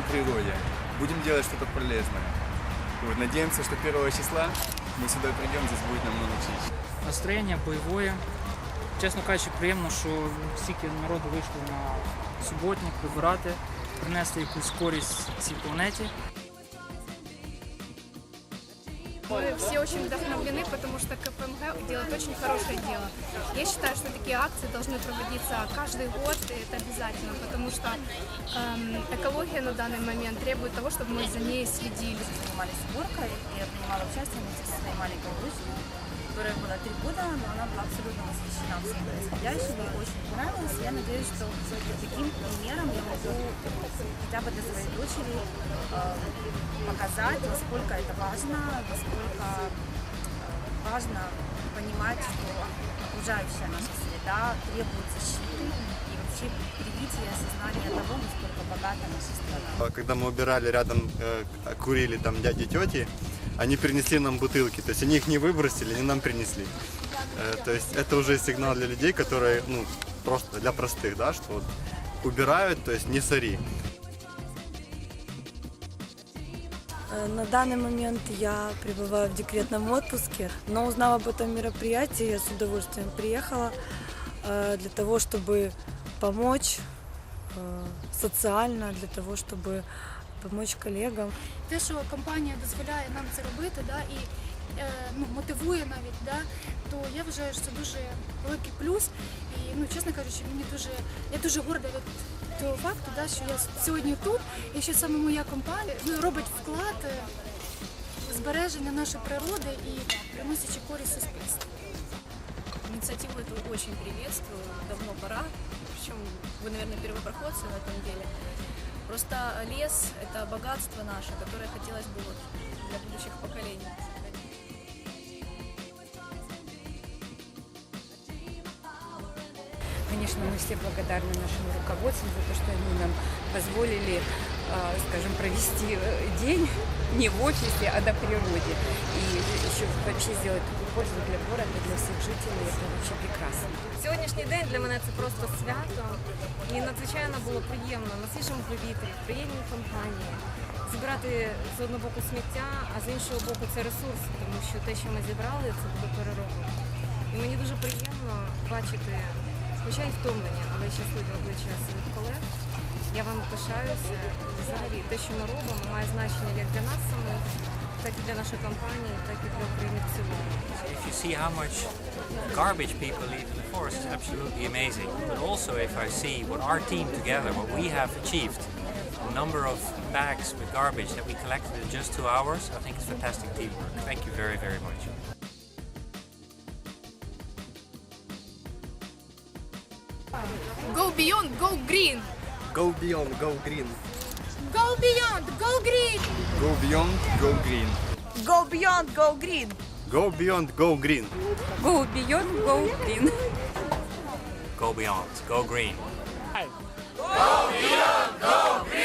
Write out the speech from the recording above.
природе. Будем делать что-то полезное. Вот, надеемся, что 1 числа мы сюда придем, здесь будет намного чище. Настроєння бойове. Чесно кажучи, приємно, що стільки народу вийшло на суботник вибирати, принести якусь користь цій планеті Мы все очень вдохновлены, потому что КПМГ делает очень хорошее дело. Я считаю, что такие акции должны проводиться каждый год, и это обязательно, потому что эм, экология на данный момент требует того, чтобы мы за ней следили. занимались уборкой, и я принимала участие вместе со своей маленькой дочкой, Которая была три года, но она была абсолютно восхищена всем происходящим, ей очень понравилось. Я надеюсь, что таким примером я могу хотя бы для своей дочери э, показать, насколько это важно, насколько э, важно понимать, что окружающая наша среда требует защиты и вообще привить ей осознание того, насколько богата наша страна. Когда мы убирали рядом, э, курили там дяди тети, они принесли нам бутылки. То есть они их не выбросили, они нам принесли. Э, То есть это уже сигнал для людей, которые, ну, просто для простых, да, что вот убирают, то есть не сори. Э, На данный момент я пребываю в декретном отпуске, но узнав об этом мероприятии, я с удовольствием приехала э, для того, чтобы помочь э, социально, для того, чтобы помочь коллегам. те, що компанія дозволяє нам це робити, да, і е, ну, мотивує навіть, да, то я вважаю, що це дуже великий плюс. І ну, чесно кажучи, мені дуже я дуже горда від того факту, да, що я сьогодні тут, і що саме моя компанія ну, робить вклад е, в збереження нашої природи і приносячи користь суспільству. Инициативу эту очень приветствую, давно пора, причем вы, наверное, первопроходцы в этом деле. Просто лес – это богатство наше, которое хотелось бы вот для будущих поколений. Конечно, мы все благодарны нашим руководствам за то, что они нам позволили, а, скажем, провести э, день не в офисе, а на природе. И еще вообще сделать такую пользу для города, для всех жителей. Это вообще прекрасно. Сьогоднішній день для мене це просто свято. І надзвичайно було приємно на свіжому повітрі, в приємній компанії. Збирати з одного боку сміття, а з іншого боку це ресурс, тому що те, що ми зібрали, це буде перероблено. І мені дуже приємно бачити, хоча й втомлення, але щасливі обличчя своїх колег. Я вам пишаюся. Взагалі, те, що ми робимо, має значення як для нас самих, так і для нашої компанії, так і для України в цілому. If you see how much garbage people leave in the forest, it's absolutely amazing. But also, if I see what our team together, what we have achieved, the number of bags with garbage that we collected in just two hours, I think it's fantastic teamwork. Thank you very, very much. Go beyond, go green! Go beyond, go green. Go beyond, go green! Go beyond, go green. Go beyond, go green! Go beyond, go green. Go beyond, go green. Go beyond, go green. Go beyond,